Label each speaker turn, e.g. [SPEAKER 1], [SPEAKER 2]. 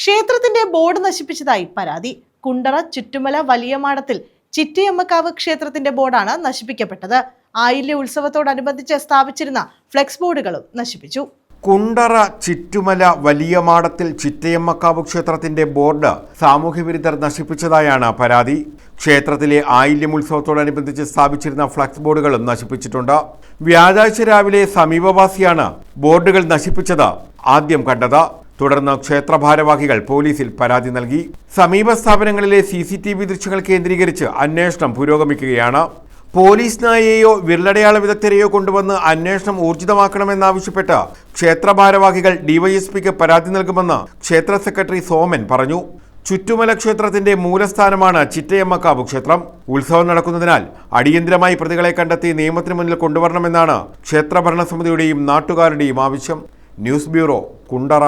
[SPEAKER 1] ക്ഷേത്രത്തിന്റെ ബോർഡ് നശിപ്പിച്ചതായി പരാതി. കുണ്ടറ ചുറ്റുമല വലിയ മാടത്തിൽ ചിറ്റിയമ്മക്കാവ് ക്ഷേത്രത്തിന്റെ ബോർഡാണ് നശിപ്പിക്കപ്പെട്ടത്. ആയില്യ ഉത്സവത്തോടനുബന്ധിച്ച് സ്ഥാപിച്ചിരുന്ന ഫ്ലെക്സ് ബോർഡുകളും നശിപ്പിച്ചു.
[SPEAKER 2] കുണ്ടറ ചുറ്റുമല വലിയ മാടത്തിൽ ചിറ്റയമ്മക്കാവ് ക്ഷേത്രത്തിന്റെ ബോർഡ് സാമൂഹ്യവിരുദ്ധർ നശിപ്പിച്ചതായാണ് പരാതി. ക്ഷേത്രത്തിലെ ആയില്യം ഉത്സവത്തോടനുബന്ധിച്ച് സ്ഥാപിച്ചിരുന്ന ഫ്ലക്സ് ബോർഡുകളും നശിപ്പിച്ചിട്ടുണ്ട്. വ്യാഴാഴ്ച രാവിലെ സമീപവാസിയാണ് ബോർഡുകൾ നശിപ്പിച്ചത് ആദ്യം കണ്ടത്. തുടർന്ന് ക്ഷേത്രഭാരവാഹികൾ പോലീസിൽ പരാതി നൽകി. സമീപ സ്ഥാപനങ്ങളിലെ സി സി ടി വി ദൃശ്യങ്ങൾ കേന്ദ്രീകരിച്ച് അന്വേഷണം പുരോഗമിക്കുകയാണ്. പോലീസ് നായയെയോ വിരലടയാള വിദഗ്ധരെയോ കൊണ്ടുവന്ന് അന്വേഷണം ഊർജിതമാക്കണമെന്നാവശ്യപ്പെട്ട് ക്ഷേത്ര ഭാരവാഹികൾ ഡിവൈഎസ്പിക്ക് പരാതി നൽകുമെന്ന് ക്ഷേത്ര സെക്രട്ടറി സോമൻ പറഞ്ഞു. ചുറ്റുമല ക്ഷേത്രത്തിന്റെ മൂലസ്ഥാനമാണ് ചിറ്റയമ്മക്കാവ് ക്ഷേത്രം. ഉത്സവം നടക്കുന്നതിനാൽ അടിയന്തരമായി പ്രതികളെ കണ്ടെത്തി നിയമത്തിന് മുന്നിൽ കൊണ്ടുവരണമെന്നാണ് ക്ഷേത്ര ഭരണസമിതിയുടെയും നാട്ടുകാരുടെയും ആവശ്യം. News bureau Kundara.